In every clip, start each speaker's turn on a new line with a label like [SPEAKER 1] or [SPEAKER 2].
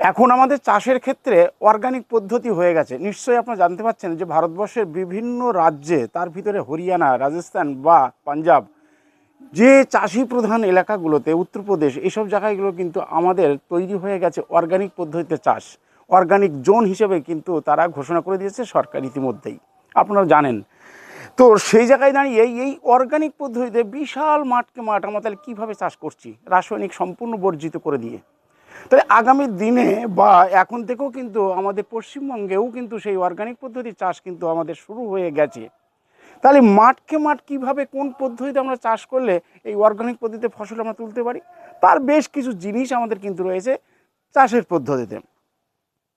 [SPEAKER 1] এখন আমাদের চাষের ক্ষেত্রে অর্গানিক পদ্ধতি হয়ে গেছে। নিশ্চয়ই আপনারা জানতে পারছেন যে ভারতবর্ষের বিভিন্ন রাজ্যে তার ভিতরে হরিয়ানা, রাজস্থান বা পাঞ্জাব যে চাষি প্রধান এলাকাগুলোতে, উত্তরপ্রদেশ এইসব জায়গাগুলো কিন্তু আমাদের তৈরি হয়ে গেছে অর্গানিক পদ্ধতিতে চাষ। অর্গানিক জোন হিসেবে কিন্তু তারা ঘোষণা করে দিয়েছে সরকার ইতিমধ্যেই। আপনারা জানেন। তো সেই জায়গায় দাঁড়িয়ে এই অর্গানিক পদ্ধতিতে বিশাল মাঠকে মাঠ আমরা তাহলে কীভাবে চাষ করছি? রাসায়নিক সম্পূর্ণ বর্জিত করে দিয়ে। তাহলে আগামী দিনে বা এখন থেকেও কিন্তু আমাদের পশ্চিমবঙ্গেও কিন্তু সেই অর্গানিক পদ্ধতির চাষ কিন্তু আমাদের শুরু হয়ে গেছে। তাহলে মাঠকে মাঠ কীভাবে কোন পদ্ধতিতে আমরা চাষ করলে এই অর্গানিক পদ্ধতিতে ফসল আমরা তুলতে পারি, তার বেশ কিছু জিনিস আমাদের কিন্তু রয়েছে চাষের পদ্ধতিতে।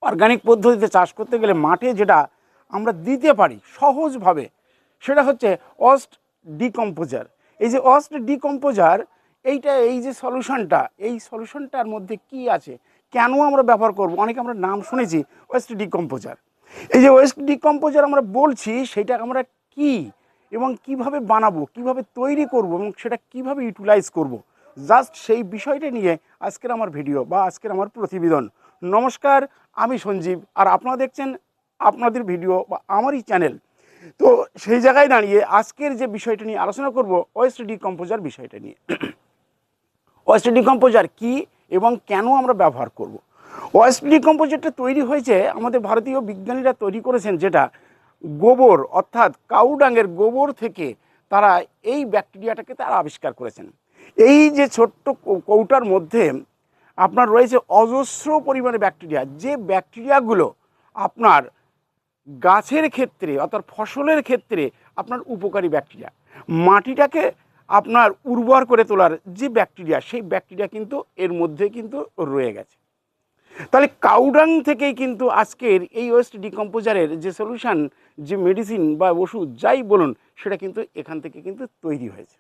[SPEAKER 1] অর্গানিক পদ্ধতিতে চাষ করতে গেলে মাঠে যেটা আমরা দিতে পারি সহজভাবে, সেটা হচ্ছে অস্ট ডিকম্পোজার। এই যে অস্ট ডিকম্পোজার এইটা, এই যে সলিউশনটা এই সলিউশনটার মধ্যে কি আছে? কেন আমরা ব্যবহার করব? অনেকে আমরা নাম শুনেছি ওয়েস্ট ডিকম্পোজার এই যে ওয়েস্ট ডিকম্পোজার আমরা বলছি, সেটা আমরা কি এবং কীভাবে বানাবো, কীভাবে তৈরি করব এবং সেটা কীভাবে ইউটিলাইজ করব? জাস্ট সেই বিষয়টা নিয়ে আজকের আমার ভিডিও বা আজকের আমার প্রতিবেদন। নমস্কার, আমি সঞ্জীব। আর আপনারা দেখছেন আপনাদের ভিডিও বা আমারই চ্যানেল তো সেই জায়গায় দাঁড়িয়ে আজকের যে বিষয়টা নিয়ে আলোচনা করব ওয়েস্ট ডিকম্পোজার বিষয়টা নিয়ে। ওয়েস্ট ডিকম্পোজার কি এবং কেন আমরা ব্যবহার করব? ওয়েস্ট ডিকম্পোজারটা তৈরি হয়েছে আমাদের ভারতীয় বিজ্ঞানীরা তৈরি করেছেন যেটা গোবর, অর্থাৎ কাউডাঙ্গের গোবর থেকে তারা এই ব্যাকটেরিয়াটাকে তারা আবিষ্কার করেছেন। এই যে ছোট্ট কৌটার মধ্যে আপনার রয়েছে অজস্র পরিমাণে ব্যাকটেরিয়া। যে ব্যাকটেরিয়াগুলো আপনার গাছের ক্ষেত্রে অর্থাৎ ফসলের ক্ষেত্রে আপনার উপকারী ব্যাকটেরিয়া। মাটিটাকে আপনার উর্বর করে তোলার যে ব্যাকটেরিয়া, সেই ব্যাকটেরিয়া কিন্তু এর মধ্যে কিন্তু রয়ে গেছে। তাহলে কাউডাং থেকেই কিন্তু আজকের এই ওয়েস্ট ডিকম্পোজারের যে সলিউশন, যে মেডিসিন বা ওষুধ যাই বলুন, সেটা কিন্তু এখান থেকে কিন্তু তৈরি হয়েছে।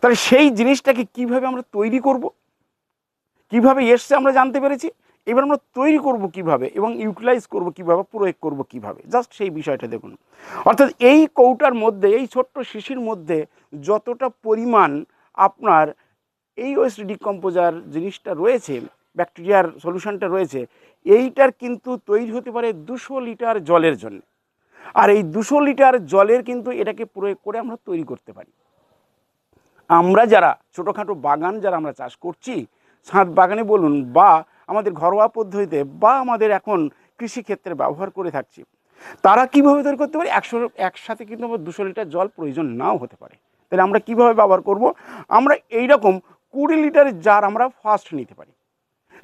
[SPEAKER 1] তাহলে সেই জিনিসটাকে কীভাবে আমরা তৈরি করব? কীভাবে এসছে আমরা জানতে পেরেছি? এবার আমরা তৈরি করব কীভাবে এবং ইউটিলাইজ করব কীভাবে, প্রয়োগ করব কীভাবে? জাস্ট সেই বিষয়টা দেখুন। অর্থাৎ এই কৌটার মধ্যে, এই ছোট্ট শিশির মধ্যে যতটা পরিমাণ আপনার এই ওয়েস্ট ডিকম্পোজার জিনিসটা রয়েছে ব্যাকটেরিয়ার সলিউশনটা রয়েছে, এইটার কিন্তু তৈরি হতে পারে দুশো লিটার জলের জন্য। আর এই দুশো লিটার জলের কিন্তু এটাকে প্রয়োগ করে আমরা তৈরি করতে পারি। আমরা যারা ছোটোখাটো বাগান যারা আমরা চাষ করছি, ছাদ বাগানে বলুন বা আমাদের ঘরোয়া পদ্ধতিতে বা আমাদের এখন কৃষিক্ষেত্রে ব্যবহার করে থাকছি, তারা কীভাবে তৈরি করতে পারে? একশো, একসাথে কিন্তু আমার দুশো লিটার জল প্রয়োজন নাও হতে পারে। তাহলে আমরা কীভাবে ব্যবহার করব? আমরা এই রকম কুড়ি লিটার জার আমরা ফার্স্ট নিতে পারি।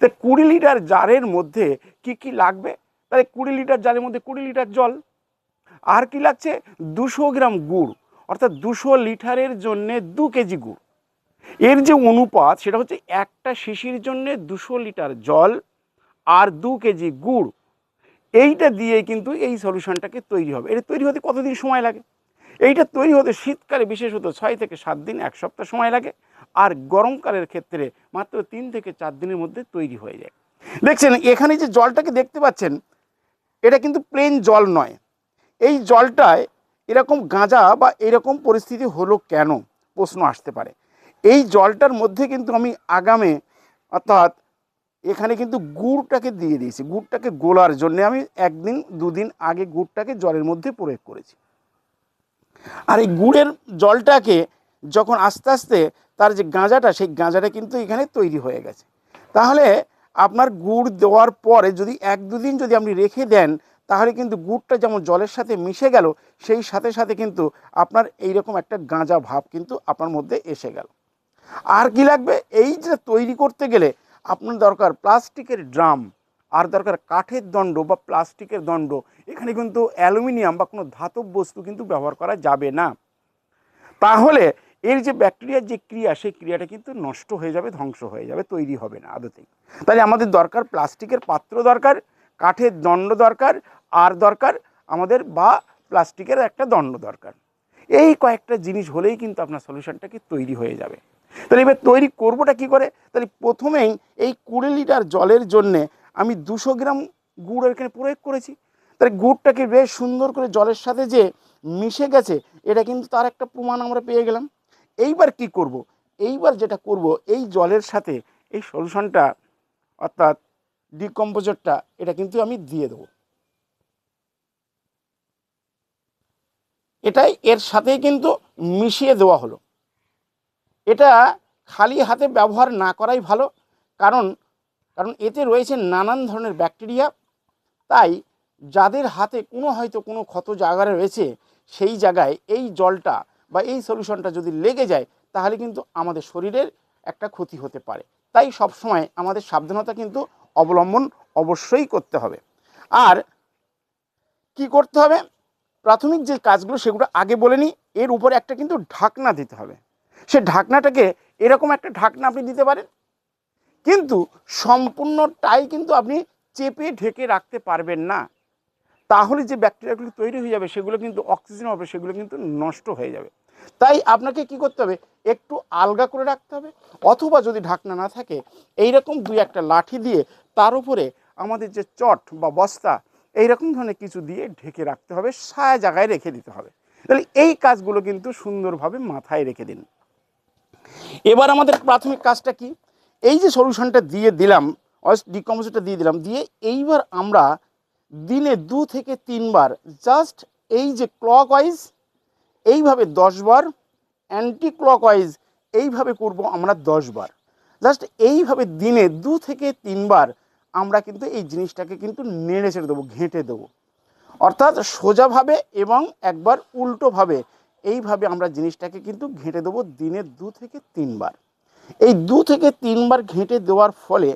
[SPEAKER 1] তাই কুড়ি লিটার জারের মধ্যে কি কি লাগবে? তাহলে কুড়ি লিটার জারের মধ্যে কুড়ি লিটার জল। আর কি লাগছে? দুশো গ্রাম গুড়, অর্থাৎ দুশো লিটারের জন্যে দু কেজি গুড়। এর যে অনুপাত সেটা হচ্ছে একটা শিশির জন্যে দুশো লিটার জল আর দু কেজি গুড়। এইটা দিয়ে কিন্তু এই সলিউশনটাকে তৈরি হবে। এটা তৈরি হতে কতদিন সময় লাগে? এইটা তৈরি হতে শীতকালে বিশেষত ছয় থেকে সাত দিন, এক সপ্তাহ সময় লাগে। আর গরমকালের ক্ষেত্রে মাত্র তিন থেকে চার দিনের মধ্যে তৈরি হয়ে যায়। দেখছেন, এখানে যে জলটাকে দেখতে পাচ্ছেন, এটা কিন্তু প্লেন জল নয়। এই জলটায় এরকম গাঁজা বা এরকম পরিস্থিতি হলো কেন? প্রশ্ন আসতে পারে। এই জলটার মধ্যে কিন্তু আমি আগামে, অর্থাৎ এখানে কিন্তু গুড়টাকে দিয়ে দিয়েছি, গুড়টাকে গোলার জন্য আমি একদিন, দুদিন আগে গুড়টাকে জলের মধ্যে প্রয়োগ করেছি। আর এই গুড়ের জলটাকে যখন আস্তে আস্তে তার যে গাঁজাটা, সেই গাঁজাটা কিন্তু এখানে তৈরি হয়ে গেছে। তাহলে আপনার গুড় দেওয়ার পরে যদি এক, দুদিন যদি আপনি রেখে দেন, তাহলে কিন্তু গুড়টা যেমন জলের সাথে মিশে গেল, সেই সাথে সাথে কিন্তু আপনার এইরকম একটা গাঁজা ভাব কিন্তু আপনার মধ্যে এসে গেল। আর কি লাগবে? এই যে তৈরি করতে গেলে আপনার দরকার প্লাস্টিকের ড্রাম, আর দরকার কাঠের দণ্ড বা প্লাস্টিকের দণ্ড। এখানে কিন্তু অ্যালুমিনিয়াম বা কোনো ধাতব বস্তু কিন্তু ব্যবহার করা যাবে না। তাহলে এর যে ব্যাকটেরিয়ার যে ক্রিয়া, সেই ক্রিয়াটা কিন্তু নষ্ট হয়ে যাবে, ধ্বংস হয়ে যাবে, তৈরি হবে না আদতেই তাহলে আমাদের দরকার প্লাস্টিকের পাত্র দরকার, কাঠের দণ্ড দরকার, আর দরকার আমাদের বা প্লাস্টিকের একটা দণ্ড দরকার। এই কয়েকটা জিনিস হলেই কিন্তু আপনার সলিউশনটাকে তৈরি হয়ে যাবে। তাহলে এবার তৈরি করবোটা কি করে? তাহলে প্রথমেই এই কুড়ি লিটার জলের জন্যে আমি দুশো গ্রাম গুড় এখানে প্রয়োগ করেছি। তাহলে গুড়টাকে বেশ সুন্দর করে জলের সাথে যে মিশে গেছে, এটা কিন্তু তার একটা প্রমাণ আমরা পেয়ে গেলাম। এইবার কি করব। এইবার যেটা করব, এই জলের সাথে এই সলিউশনটা অর্থাৎ ডিকম্পোজারটা, এটা কিন্তু আমি দিয়ে দেবো। এটাই এর সাথেই কিন্তু মিশিয়ে দেওয়া হলো। এটা খালি হাতে ব্যবহার না করাই ভালো, কারণ কারণ এতে রয়েছে নানান ধরনের ব্যাকটেরিয়া। তাই যাদের হাতে কোনো হয়তো কোনো ক্ষত জায়গা রয়েছে, সেই জায়গায় এই জলটা বা এই সলিউশনটা যদি লেগে যায়, তাহলে কিন্তু আমাদের শরীরের একটা ক্ষতি হতে পারে। তাই সবসময় আমাদের সাবধানতা কিন্তু অবলম্বন অবশ্যই করতে হবে। আর কি করতে হবে? প্রাথমিক যে কাজগুলো, সেগুলো আগে বলে নিই। এর উপরে একটা কিন্তু ঢাকনা দিতে হবে। সে ঢাকনাটাকে এরকম একটা ঢাকনা আপনি দিতে পারেন। কিন্তু সম্পূর্ণটাই কিন্তু আপনি চেপে ঢেকে রাখতে পারবেন না। তাহলে যে ব্যাকটেরিয়াগুলি তৈরি হয়ে যাবে, সেগুলো কিন্তু অক্সিজেন হবে, সেগুলো কিন্তু নষ্ট হয়ে যাবে। তাই আপনাকে কি করতে হবে? একটু আলগা করে রাখতে হবে। অথবা যদি ঢাকনা না থাকে, এইরকম দুই একটা লাঠি দিয়ে তার উপরে আমাদের যে চট বা বস্তা, এইরকম ধরনের কিছু দিয়ে ঢেকে রাখতে হবে, সায়া জায়গায় রেখে দিতে হবে। তাহলে এই কাজগুলো কিন্তু সুন্দরভাবে মাথায় রেখে দিন। এবার আমাদের প্রাথমিক কাজটা কি? এই যে সলিউশনটা দিয়ে দিলাম ডিকম্পোজারটা দিয়ে দিলাম, দিয়ে এইবার আমরা দিনে দু থেকে তিনবার জাস্ট এই যে ক্লক ওয়াইজ এইভাবে দশবার অ্যান্টি ক্লক ওয়াইজ এইভাবে করব আমরা দশবার। জাস্ট এইভাবে দিনে দু থেকে তিনবার আমরা কিন্তু এই জিনিসটাকে কিন্তু নেড়ে ছেড়ে দেবো, ঘেঁটে দেবো। অর্থাৎ সোজাভাবে এবং একবার উল্টোভাবে এইভাবে আমরা জিনিসটাকে কিন্তু ঘেঁটে দেবো দিনে দু থেকে তিনবার। এই দু থেকে তিনবার ঘেঁটে দেওয়ার ফলে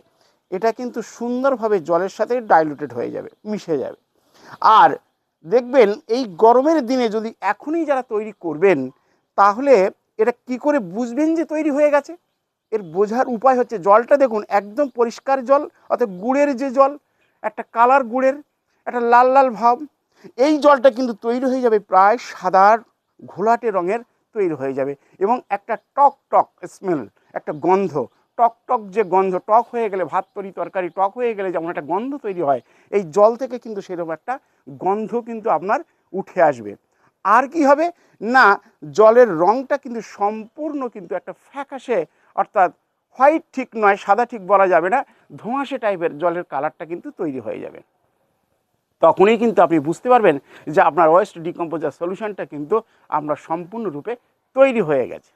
[SPEAKER 1] এটা কিন্তু সুন্দরভাবে জলের সাথে ডাইলুটেড হয়ে যাবে, মিশে যাবে। আর দেখবেন এই গরমের দিনে যদি এখনই যারা তৈরি করবেন, তাহলে এটা কি করে বুঝবেন যে তৈরি হয়ে গেছে? এর বোঝার উপায় হচ্ছে জলটা দেখুন, একদম পরিষ্কার জল, অর্থাৎ গুড়ের যে জল, একটা কালার গুড়ের, একটা লাল লাল ভাব, এই জলটা কিন্তু তৈরি হয়ে যাবে প্রায় সাদার ঘোলাটে রঙের তৈরি হয়ে যাবে এবং একটা টক টক স্মেল একটা গন্ধ, টক টক যে গন্ধ, টক হয়ে গেলে ভাত তরি তরকারি, টক হয়ে গেলে যেমন একটা গন্ধ তৈরি হয়, এই জল থেকে কিন্তু সেরকম একটা গন্ধ কিন্তু আপনার উঠে আসবে। আর কি হবে? না, জলের রঙটা কিন্তু সম্পূর্ণ কিন্তু একটা ফ্যাকাশে, অর্থাৎ হোয়াইট ঠিক নয়, সাদা ঠিক বলা যাবে না, ধোঁয়াশে টাইপের জলের কালারটা কিন্তু তৈরি হয়ে যাবে। তখনই কিন্তু আপনি বুঝতে পারবেন যে আপনার ওয়েস্ট ডিকম্পোজার সলিউশনটা কিন্তু আমরা সম্পূর্ণরূপে তৈরি হয়ে গেছে।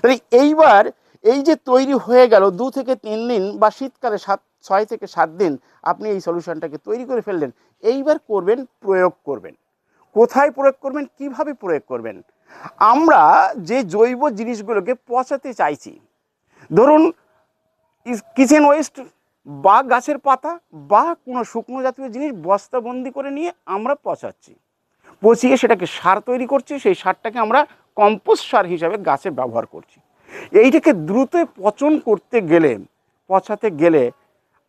[SPEAKER 1] তাহলে এইবার এই যে তৈরি হয়ে গেল, দু থেকে তিন দিন বা শীতকালে সাত, ছয় থেকে সাত দিন আপনি এই সলিউশনটাকে তৈরি করে ফেললেন, এইবার করবেন, প্রয়োগ করবেন। কোথায় প্রয়োগ করবেন, কীভাবে প্রয়োগ করবেন? আমরা যে জৈব জিনিসগুলোকে পচাতে চাইছি, ধরুন, কিচেন ওয়েস্ট বা গাছের পাতা বা কোনো শুকনো জাতীয় জিনিস বস্তাবন্দি করে নিয়ে আমরা পচাচ্ছি। পচিয়ে সেটাকে সার তৈরি করছি, সেই সারটাকে আমরা কম্পোস্ট সার হিসাবে গাছে ব্যবহার করছি। এইটাকে দ্রুত পচন করতে গেলে, পচাতে গেলে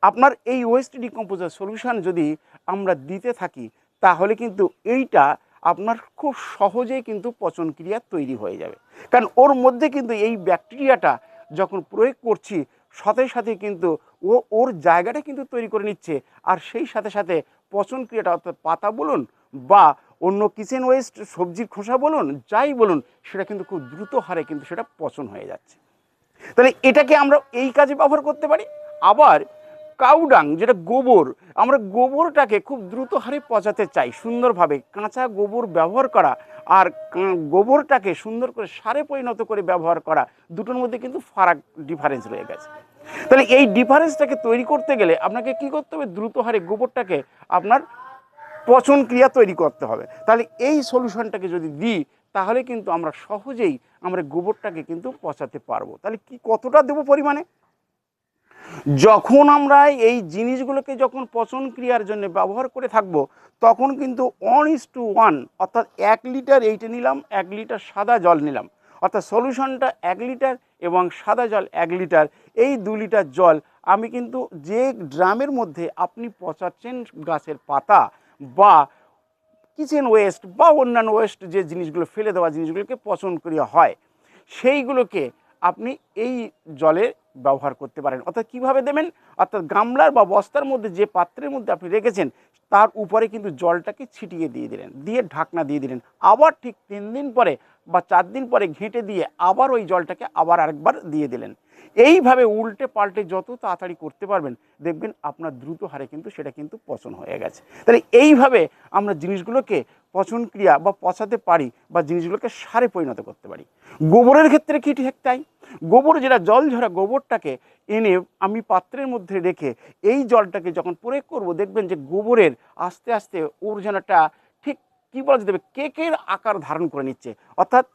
[SPEAKER 1] আপনার এই ওয়েস্ট ডিকম্পোজার সলিউশন যদি আমরা দিতে থাকি, তাহলে কিন্তু এইটা আপনার খুব সহজেই কিন্তু পচন ক্রিয়া তৈরি হয়ে যাবে। কারণ ওর মধ্যে কিন্তু এই ব্যাকটেরিয়াটা যখন প্রয়োগ করছি সাথে সাথে কিন্তু ও, ওর জায়গাটা কিন্তু তৈরি করে নিচ্ছে। আর সেই সাথে সাথে পচন ক্রিয়াটা, অর্থাৎ পাতা বলুন বা অন্য কিচেন ওয়েস্ট সবজির খোসা বলুন, যাই বলুন, সেটা কিন্তু খুব দ্রুত হারে কিন্তু সেটা পচন হয়ে যাচ্ছে। তাহলে এটাকে আমরা এই কাজে ব্যবহার করতে পারি। আবার কাউডাং, যেটা গোবর, আমরা গোবরটাকে খুব দ্রুত হারে পচাতে চাই, সুন্দরভাবে। কাঁচা গোবর ব্যবহার করা আর গোবরটাকে সুন্দর করে সারে পরিণত করে ব্যবহার করা, দুটোর মধ্যে কিন্তু ফারাক ডিফারেন্স রয়ে গেছে। তাহলে এই ডিফারেন্সটাকে তৈরি করতে গেলে আপনাকে কি করতে হবে? দ্রুত হারে গোবরটাকে আপনার পচন ক্রিয়া তৈরি করতে হবে। তাহলে এই সলিউশনটাকে যদি দিই, তাহলে কিন্তু আমরা সহজেই আমরা গোবরটাকে কিন্তু পচাতে পারব। তাহলে কি কতটা দেবো পরিমাণে? যখন আমরা এই জিনিসগুলোকে যখন পচন ক্রিয়ার জন্য ব্যবহার করে থাকব, তখন কিন্তু ওয়ান ইস টু ওয়ান অর্থাৎ এক লিটার এইটা নিলাম, এক লিটার সাদা জল নিলাম। অর্থাৎ সলিউশনটা এক লিটার এবং সাদা জল এক লিটার এই দু লিটার জল আমি কিন্তু যে ড্রামের মধ্যে আপনি পচাচ্ছেন গাছের পাতা বা কিচেন ওয়েস্ট বা অন্যান্য ওয়েস্ট যে জিনিসগুলো ফেলে দেওয়া জিনিসগুলোকে পচন করিয়া হয়, সেইগুলোকে আপনি এই জলে ব্যবহার করতে পারেন। অর্থাৎ কীভাবে দেবেন? অর্থাৎ গামলার বা বস্তার মধ্যে যে পাত্রের মধ্যে আপনি রেখেছেন, তার উপরে কিন্তু জলটাকে ছিটিয়ে দিয়ে দিলেন, দিয়ে ঢাকনা দিয়ে দিলেন। আবার ঠিক তিন দিন পরে বা চার দিন পরে ঘেঁটে দিয়ে আবার ওই জলটাকে আবার আরেকবার দিয়ে দিলেন। এইভাবে উল্টে পাল্টে যত তাড়াতাড়ি করতে পারবেন, দেখবেন আপনার দ্রুত হারে কিন্তু সেটা কিন্তু পচন হয়ে গেছে। তাহলে এইভাবে আমরা জিনিসগুলোকে পচন ক্রিয়া বা পচাতে পারি বা জিনিসগুলোকে সারে পরিণত করতে পারি। গোবরের ক্ষেত্রে কি ঠিক তাই? গোবর যেটা জল ঝরা গোবরটাকে এনে আমি পাত্রের মধ্যে রেখে এই জলটাকে যখন প্রয়োগ করব, দেখবেন যে গোবরের আস্তে আস্তে ওর যেন ঠিক কী বলা যেতে কেকের আকার ধারণ করে নিচ্ছে। অর্থাৎ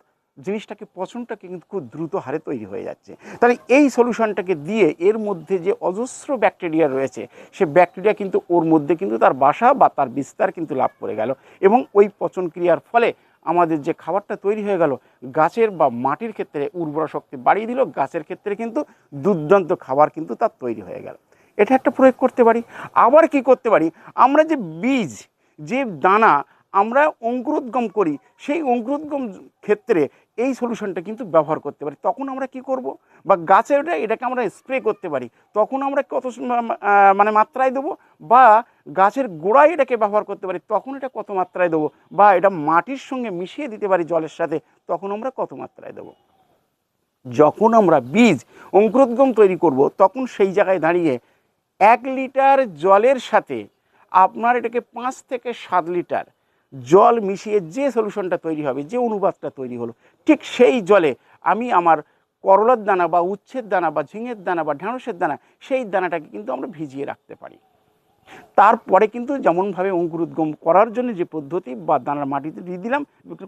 [SPEAKER 1] জিনিসটাকে, পচনটাকে কিন্তু খুব দ্রুত হারে তৈরি হয়ে যাচ্ছে। তাহলে এই সলিউশনটাকে দিয়ে এর মধ্যে যে অজস্র ব্যাকটেরিয়া রয়েছে, সে ব্যাকটেরিয়া কিন্তু ওর মধ্যে কিন্তু তার বাসা বা তার বিস্তার কিন্তু লাভ করে গেল। এবং ওই পচন ক্রিয়ার ফলে আমাদের যে খাবারটা তৈরি হয়ে গেল, গাছের বা মাটির ক্ষেত্রে উর্বরা শক্তি বাড়িয়ে দিল, গাছের ক্ষেত্রে কিন্তু দুর্দান্ত খাবার কিন্তু তার তৈরি হয়ে গেল। এটা একটা প্রয়োগ করতে পারি। আবার কি করতে পারি? আমরা যে বীজ, যে দানা আমরা অঙ্কুরোদ্গম করি, সেই অঙ্কুরোদ্গম ক্ষেত্রে এই সলিউশনটা কিন্তু ব্যবহার করতে পারি। তখন আমরা কি করব? বা গাছের এটাকে আমরা স্প্রে করতে পারি। তখন আমরা কত মানে মাত্রায় দেবো? বা গাছের গোড়ায় এটাকে ব্যবহার করতে পারি, তখন এটা কত মাত্রায় দেবো? বা এটা মাটির সঙ্গে মিশিয়ে দিতে পারি জলের সাথে, তখন আমরা কত মাত্রায় দেবো? যখন আমরা বীজ, অঙ্কুরোদ্গম তৈরি করব, তখন সেই জায়গায় দাঁড়িয়ে এক লিটার জলের সাথে আপনার এটাকে পাঁচ থেকে সাত লিটার জল মিশিয়ে যে সলিউশনটা তৈরি হবে, যে অনুবাদটা তৈরি হলো, ঠিক সেই জলে আমি আমার করলার দানা বা উচ্ছের দানা বা ঝিঙের দানা বা ঢেঁড়সের দানা, সেই দানাটাকে কিন্তু আমরা ভিজিয়ে রাখতে পারি। তারপরে কিন্তু যেমনভাবে অঙ্কুরোদ্গম করার জন্য যে পদ্ধতি বা দানার মাটিতে দিয়ে দিলাম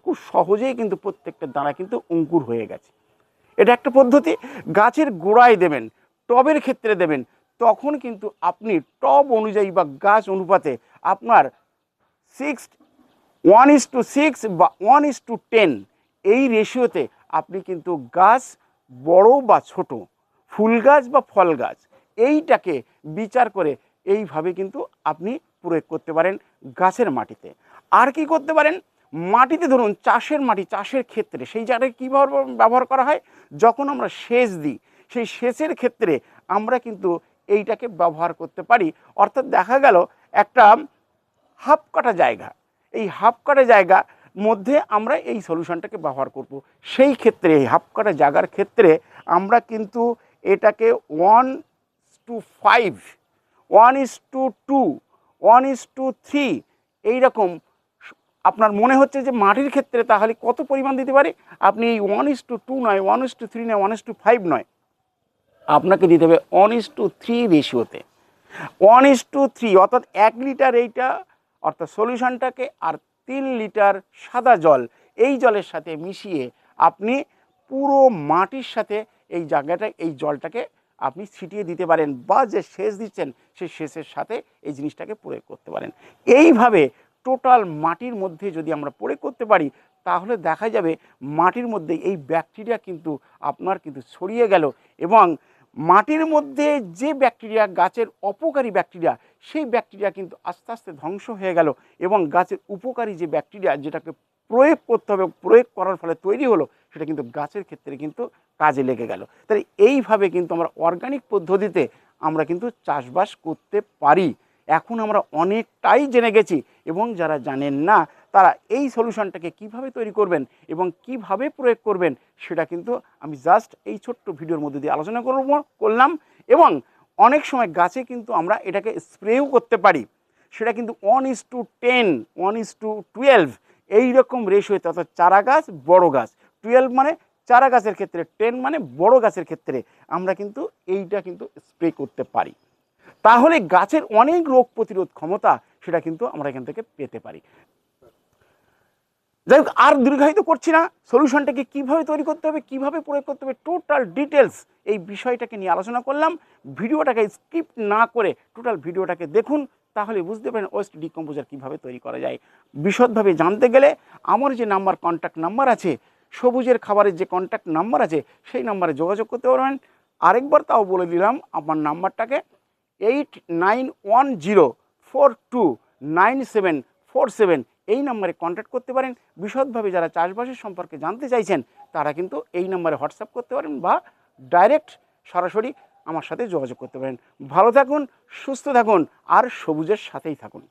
[SPEAKER 1] খুব সহজেই কিন্তু প্রত্যেকটা দানা কিন্তু অঙ্কুর হয়ে গেছে। এটা একটা পদ্ধতি, গাছের গোড়ায় দেবেন, টবের ক্ষেত্রে দেবেন, তখন কিন্তু আপনি টব অনুযায়ী বা গাছ অনুপাতে আপনার six one is two six বা ওয়ান ইস টু টেন, এই রেশিওতে আপনি কিন্তু গাছ বড় বা ছোট, ফুল গাছ বা ফল গাছ, এইটাকে বিচার করে এইভাবে কিন্তু আপনি প্রয়োগ করতে পারেন গাছের মাটিতে। আর কি করতে পারেন? মাটিতে ধরুন চাষের মাটি, চাষের ক্ষেত্রে সেই জায়গায় কীভাবে ব্যবহার করা হয়? যখন আমরা সেচ দিই, সেই সেচের ক্ষেত্রে আমরা কিন্তু এইটাকে ব্যবহার করতে পারি। অর্থাৎ দেখা গেল একটা হাফ কাটা জায়গা এই হাফ কাটা জায়গা মধ্যে আমরা এই সলিউশনটাকে ব্যবহার করব। সেই ক্ষেত্রে, এই হাফ কাটা জায়গার ক্ষেত্রে আমরা কিন্তু এটাকে one two five one is two two one is two three এইরকম আপনার মনে হচ্ছে যে মাটির ক্ষেত্রে তাহলে কত পরিমাণ দিতে পারে? আপনি এই ওয়ান ইস টু টু নয় ওয়ান ইস টু থ্রি নয় ওয়ান ইস টু ফাইভ নয়। আপনাকে দিতে হবে ওয়ান ইস টু থ্রি রেশিওতে ওয়ান ইস টু থ্রি অর্থাৎ এক লিটার এইটা অর্থাৎ সলিউশনটাকে আর তিন লিটার সাদা জল, এই জলের সাথে মিশিয়ে আপনি পুরো মাটির সাথে এই জায়গাটা, এই জলটাকে আপনি ছিটিয়ে দিতে পারেন বা যে সেচ দিচ্ছেন, সেই সেচের সাথে এই জিনিসটাকে প্রয়োগ করতে পারেন। এইভাবে টোটাল মাটির মধ্যে যদি আমরা প্রয়োগ করতে পারি, তাহলে দেখা যাবে মাটির মধ্যে এই ব্যাকটেরিয়া কিন্তু আপনার কিন্তু ছড়িয়ে গেল এবং মাটির মধ্যে যে ব্যাকটেরিয়া, গাছের অপকারী ব্যাকটেরিয়া, সেই ব্যাকটেরিয়া কিন্তু আস্তে আস্তে ধ্বংস হয়ে গেল এবং গাছের উপকারী যে ব্যাকটেরিয়া যেটাকে প্রয়োগ করতে হবে প্রয়োগ করার ফলে তৈরি হলো, সেটা কিন্তু গাছের ক্ষেত্রে কিন্তু কাজে লেগে গেল। তাহলে এইভাবে কিন্তু আমরা অর্গানিক পদ্ধতিতে আমরা কিন্তু চাষবাস করতে পারি। এখন আমরা অনেকটাই জেনে গেছি এবং যারা জানেন না তারা এই সলিউশনটাকে কীভাবে তৈরি করবেন এবং কীভাবে প্রয়োগ করবেন, সেটা কিন্তু আমি জাস্ট এই ছোট্ট ভিডিওর মধ্যে দিয়ে আলোচনা করব, করলাম এবং অনেক সময় গাছে কিন্তু আমরা এটাকে স্প্রেও করতে পারি। সেটা কিন্তু one is two ten one is two twelve এইরকম রেশিওতে অর্থাৎ চারা গাছ, বড় গাছ। টুয়েলভ মানে চারা গাছের ক্ষেত্রে টেন মানে বড় গাছের ক্ষেত্রে আমরা কিন্তু এইটা কিন্তু স্প্রে করতে পারি। তাহলে গাছের অনেক রোগ প্রতিরোধ ক্ষমতা, সেটা কিন্তু আমরা এখান থেকে পেতে পারি। যাই হোক, আর দীর্ঘায়িত করছি না। সলিউশনটাকে কীভাবে তৈরি করতে হবে, কীভাবে প্রয়োগ করতে হবে টোটাল ডিটেলস এই বিষয়টাকে নিয়ে আলোচনা করলাম। ভিডিওটাকে স্কিপ না করে টোটাল ভিডিওটাকে দেখুন, তাহলে বুঝতে পারেন ওয়েস্ট ডিকম্পোজার কীভাবে তৈরি করা যায়। বিশদভাবে জানতে গেলে আমার যে নাম্বার কন্ট্যাক্ট নাম্বার আছে, সবুজের খাবারের যে কন্ট্যাক্ট নাম্বার আছে, সেই নাম্বারে যোগাযোগ করতে পারবেন। আরেকবার তাও বলে দিলাম, আমার নাম্বারটাকে eight nine one zero four two nine seven four seven এই নাম্বারে কন্ট্যাক্ট করতে পারেন। বিশদভাবে যারা চাষবাসের সম্পর্কে জানতে চাইছেন, তারা কিন্তু এই নাম্বারে হোয়াটসঅ্যাপ করতে পারেন বা ডাইরেক্ট সরাসরি আমার সাথে যোগাযোগ করতে পারেন। ভালো থাকুন, সুস্থ থাকুন, আর সবুজের সাথেই থাকুন।